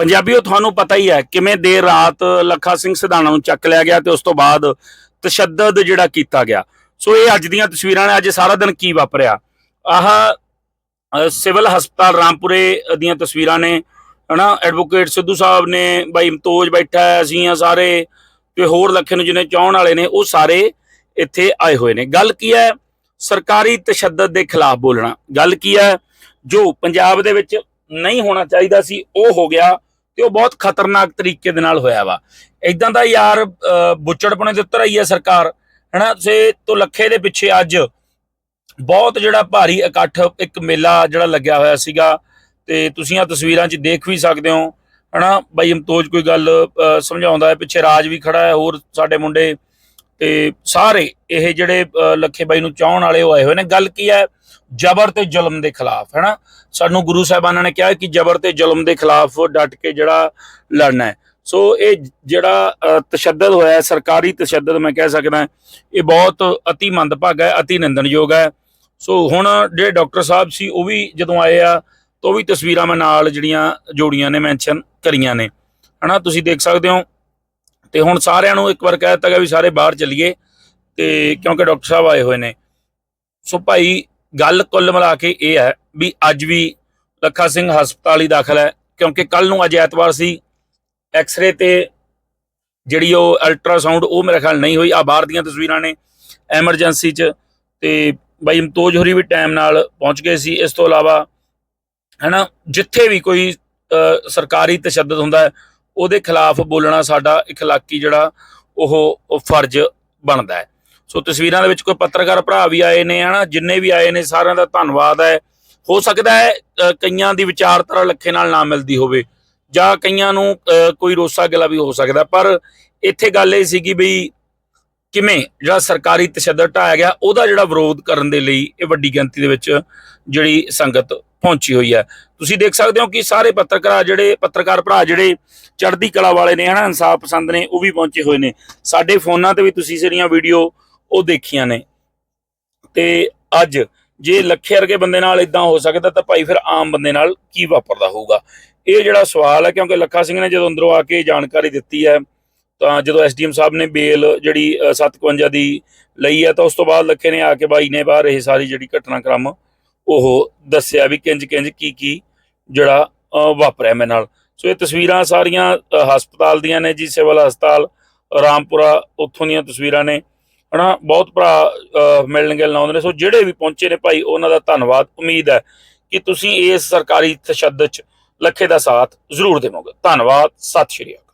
ਪੰਜਾਬੀਓ, ਤੁਹਾਨੂੰ ਪਤਾ ਹੀ ਹੈ, ਕਿਵੇਂ ਦੇਰ ਰਾਤ ਲੱਖਾ ਸਿੰਘ ਸਿਧਾਣਾ ਨੂੰ ਚੱਕ ਲਿਆ ਗਿਆ ਤੇ ਉਸ ਤੋਂ ਬਾਅਦ ਤਸ਼ੱਦਦ ਜਿਹੜਾ ਕੀਤਾ ਗਿਆ। ਸੋ ਇਹ ਅੱਜ ਦੀਆਂ ਤਸਵੀਰਾਂ ਨੇ, ਅੱਜ ਸਾਰਾ ਦਿਨ ਕੀ ਵਾਪਰਿਆ? ਆਹ ਸਿਵਲ ਹਸਪਤਾਲ ਰਾਮਪੁਰੇ ਦੀਆਂ ਤਸਵੀਰਾਂ ਨੇ, ਹਨਾ? ਐਡਵੋਕੇਟ ਸਿੱਧੂ ਸਾਹਿਬ ਨੇ, ਬਾਈ ਇਮਤੋਜ ਬੈਠਾ ਅਸੀਂ ਆ ਸਾਰੇ, ਤੇ ਹੋਰ ਲੱਖੇ ਨੂੰ ਜਿਹਨੇ ਚਾਹਣ ਵਾਲੇ ਨੇ, ਉਹ ਸਾਰੇ ਇੱਥੇ ਆਏ ਹੋਏ ਨੇ। ਗੱਲ ਕੀ ਹੈ? ਸਰਕਾਰੀ ਤਸ਼ੱਦਦ ਦੇ ਖਿਲਾਫ ਬੋਲਣਾ। ਗੱਲ ਕੀ ਹੈ? ਜੋ ਪੰਜਾਬ ਦੇ ਵਿੱਚ ਨਹੀਂ ਹੋਣਾ ਚਾਹੀਦਾ ਸੀ, ਉਹ ਹੋ ਗਿਆ। ਤੇ ਉਹ ਬਹੁਤ ਖਤਰਨਾਕ ਤਰੀਕੇ ਦੇ ਨਾਲ ਹੋਇਆ ਵਾ। ਇਦਾਂ ਦਾ ਯਾਰ ਅ, ਬੁੱਚੜਪਣੇ ਦੇ ਉੱਤਰ ਆਈ ਹੈ ਸਰਕਾਰ ਹਨਾ? ਸੇ ਤੋਂ ਲੱਖੇ ਦੇ ਪਿੱਛੇ ਅੱਜ ਬਹੁਤ ਜਿਹੜਾ ਭਾਰੀ ਇਕੱਠ ਇੱਕ ਮੇਲਾ ਜਿਹੜਾ ਲੱਗਿਆ ਹੋਇਆ ਸੀਗਾ ਤੇ ਤੁਸੀਂ ਆ ਤਸਵੀਰਾਂ 'ਚ ਦੇਖ ਵੀ ਸਕਦੇ ਹੋ ਹਨਾ? ਬਾਈ ਅਮਤੋਜ ਕੋਈ ਗੱਲ ਅ, ਸਮਝਾਉਂਦਾ ਹੈ ਪਿੱਛੇ ਰਾਜ ਵੀ ਖੜਾ ਹੈ ਹੋਰ ਸਾਡੇ ਮੁੰਡੇ ਤੇ ਸਾਰੇ ਇਹ ਜਿਹੜੇ ਲੱਖੇ ਬਾਈ ਨੂੰ ਚਾਹਣ ਵਾਲੇ ਉਹ ਆਏ ਹੋਏ ਨੇ। ਗੱਲ ਕੀ ਹੈ? ਜ਼ਬਰ ਤੇ ਜ਼ੁਲਮ ਦੇ ਖਿਲਾਫ ਹੈਨਾ ਸਾਨੂੰ ਗੁਰੂ ਸਾਹਿਬਾਨਾਂ ਨੇ ਕਿਹਾ ਕਿ ਜ਼ਬਰ ਤੇ ਜ਼ੁਲਮ ਦੇ ਖਿਲਾਫ ਡਟ ਕੇ ਜਿਹੜਾ ਲੜਨਾ ਹੈ। ਸੋ ਇਹ ਜਿਹੜਾ ਤਸ਼ੱਦਦ ਹੋਇਆ ਸਰਕਾਰੀ ਤਸ਼ੱਦਦ ਮੈਂ ਕਹਿ ਸਕਦਾ, ਇਹ ਬਹੁਤ ਅਤੀ ਮੰਦਭਾਗਾ ਹੈ, ਅਤੀ ਨਿੰਦਣਯੋਗ ਹੈ। ਸੋ ਹੁਣ ਜਿਹੜੇ ਡਾਕਟਰ ਸਾਹਿਬ ਸੀ, ਉਹ ਵੀ ਜਦੋਂ ਆਏ ਆ, ਤਾਂ ਉਹ ਵੀ ਤਸਵੀਰਾਂ ਮੈਂ ਨਾਲ ਜਿਹੜੀਆਂ ਜੋੜੀਆਂ ਨੇ, ਮੈਂਸ਼ਨ ਕਰੀਆਂ ਨੇ। ਹਨਾ ਤੁਸੀਂ ਦੇਖ ਸਕਦੇ ਹੋ ਤੇ ਹੁਣ ਸਾਰਿਆਂ ਨੂੰ ਇੱਕ ਵਾਰ ਕਹਿ ਦਿੱਤਾ ਗਿਆ ਵੀ ਸਾਰੇ ਬਾਹਰ ਚੱਲੀਏ ਤੇ ਕਿਉਂਕਿ ਡਾਕਟਰ ਸਾਹਿਬ ਆਏ ਹੋਏ ਨੇ। ਸੋ ਭਾਈ, ਗੱਲ ਕੁੱਲ ਮਿਲਾ ਕੇ ਇਹ ਹੈ ਵੀ ਅੱਜ ਵੀ ਲੱਖਾ ਸਿੰਘ ਹਸਪਤਾਲ ਹੀ ਦਾਖਲ ਹੈ, ਕਿਉਂਕਿ ਕੱਲ ਨੂੰ ਅੱਜ ਐਤਵਾਰ ਸੀ ਐਕਸ-ਰੇ ਤੇ ਜਿਹੜੀ ਉਹ ਅਲਟਰਾਸਾਊਂਡ ਉਹ ਮੇਰੇ ਖਿਆਲ ਨਹੀਂ ਹੋਈ। ਆ ਬਾਹਰ ਦੀਆਂ ਤਸਵੀਰਾਂ ਨੇ ਐਮਰਜੈਂਸੀ 'ਚ ਤੇ ਬਾਈ ਇਮਤੋਜ ਹੋਰੀ ਵੀ ਟਾਈਮ ਨਾਲ ਪਹੁੰਚ ਗਏ ਸੀ। ਇਸ ਤੋਂ ਇਲਾਵਾ ਹੈਨਾ, ਜਿੱਥੇ ਵੀ ਕੋਈ ਸਰਕਾਰੀ ਤਸ਼ੱਦਦ ਹੁੰਦਾ ਹੈ ਉਹਦੇ ਖਿਲਾਫ ਬੋਲਣਾ ਸਾਡਾ ਇਖਲਾਕੀ ਜਿਹੜਾ ਉਹ ਫਰਜ਼ ਬਣਦਾ ਹੈ। ਸੋ ਤਸਵੀਰਾਂ ਦੇ ਵਿੱਚ ਕੋਈ ਪੱਤਰਕਾਰ ਭਰਾ ਵੀ ਆਏ ਨੇ, ਹਨਾ, ਜਿੰਨੇ ਵੀ ਆਏ ਨੇ, ਸਾਰਿਆਂ ਦਾ ਧੰਨਵਾਦ ਹੈ। ਹੋ ਸਕਦਾ ਹੈ ਕਈਆਂ ਦੀ ਵਿਚਾਰਧਾਰਾ ਲੱਖੇ ਨਾਲ ਨਾ ਮਿਲਦੀ ਹੋਵੇ, ਜਾਂ ਕਈਆਂ ਨੂੰ ਕੋਈ ਰੋਸਾ ਗਿਲਾ ਵੀ ਹੋ ਸਕਦਾ, ਪਰ ਇੱਥੇ ਗੱਲ ਇਹ ਸੀਗੀ ਵੀ ਕਿਵੇਂ ਜਿਹੜਾ ਸਰਕਾਰੀ ਤਸ਼ੱਦਦ ਢਾਇਆ ਗਿਆ, ਉਹਦਾ ਜਿਹੜਾ ਵਿਰੋਧ ਕਰਨ ਦੇ ਲਈ ਇਹ ਵੱਡੀ ਗਿਣਤੀ ਦੇ ਵਿੱਚ ਜਿਹੜੀ ਸੰਗਤ ਪਹੁੰਚੀ ਹੋਈ ਹੈ। ਤੁਸੀਂ ਦੇਖ ਸਕਦੇ ਹੋ ਕਿ ਸਾਰੇ ਪੱਤਰਕਾਰ ਜਿਹੜੇ, ਪੱਤਰਕਾਰ ਭਰਾ ਜਿਹੜੇ ਚੜ੍ਹਦੀ ਕਲਾ ਵਾਲੇ ਨੇ, ਹਨਾ, ਇਨਸਾਫ ਪਸੰਦ ਨੇ, ਉਹ ਵੀ ਪਹੁੰਚੇ ਹੋਏ ਨੇ। ਸਾਡੇ ਫੋਨਾਂ ਤੇ ਵੀ ਤੁਸੀਂ ਜਿਹੜੀਆਂ ਵੀਡੀਓ ਉਹ ਦੇਖੀਆਂ ਨੇ। ਤੇ ਅੱਜ ਜੇ ਲੱਖੇ ਵਰਗੇ ਬੰਦੇ ਨਾਲ ਇਦਾਂ ਹੋ ਸਕਦਾ ਤਾਂ ਭਾਈ ਫਿਰ ਆਮ ਬੰਦੇ ਨਾਲ ਕੀ ਵਾਪਰਦਾ ਹੋਊਗਾ? ਇਹ ਜਿਹੜਾ ਸਵਾਲ ਹੈ, ਕਿਉਂਕਿ ਲੱਖਾ ਸਿੰਘ ਨੇ ਜਦੋਂ ਅੰਦਰੋਂ ਆ ਕੇ ਜਾਣਕਾਰੀ ਦਿੱਤੀ ਹੈ ਤਾਂ ਜਦੋਂ ਐਸਡੀਐਮ ਸਾਹਿਬ ਨੇ ਬੇਲ ਜਿਹੜੀ ਅ, 751 ਦੀ ਲਈ ਹੈ ਤਾਂ ਉਸ ਤੋਂ ਬਾਅਦ ਲੱਖੇ ਨੇ ਆ ਕੇ ਬਾਈ ਨੇ ਬਾਹਰ ਇਹ ਸਾਰੀ ਜਿਹੜੀ ਘਟਨਾਕ੍ਰਮ ਉਹ ਦੱਸਿਆ ਵੀ ਕਿੰਜ ਕਿੰਜ ਕੀ ਕੀ ਜਿਹੜਾ ਵਾਪਰਿਆ ਮੇਰੇ ਨਾਲ। ਸੋ ਇਹ ਤਸਵੀਰਾਂ ਸਾਰੀਆਂ ਹਸਪਤਾਲ ਦੀਆਂ ਨੇ ਜੀ ਸਿਵਲ ਹਸਪਤਾਲ ਰਾਮਪੁਰਾ ਉੱਥੋਂ ਦੀਆਂ ਤਸਵੀਰਾਂ ਨੇ। ਹਨਾ ਬਹੁਤ ਭਰਾ ਮਿਲਣ ਗਿਲਣ ਆਉਂਦੇ ਨੇ। ਸੋ ਜਿਹੜੇ ਵੀ ਪਹੁੰਚੇ ਨੇ ਭਾਈ ਉਹਨਾਂ ਦਾ ਧੰਨਵਾਦ। ਉਮੀਦ ਹੈ ਕਿ ਤੁਸੀਂ ਇਸ ਸਰਕਾਰੀ ਤਸ਼ੱਦਦ ਚ ਲੱਖੇ ਦਾ ਸਾਥ ਜ਼ਰੂਰ ਦੇਵੋਗੇ। ਧੰਨਵਾਦ। ਸਤਿ ਸ਼੍ਰੀ ਅਕਾਲ।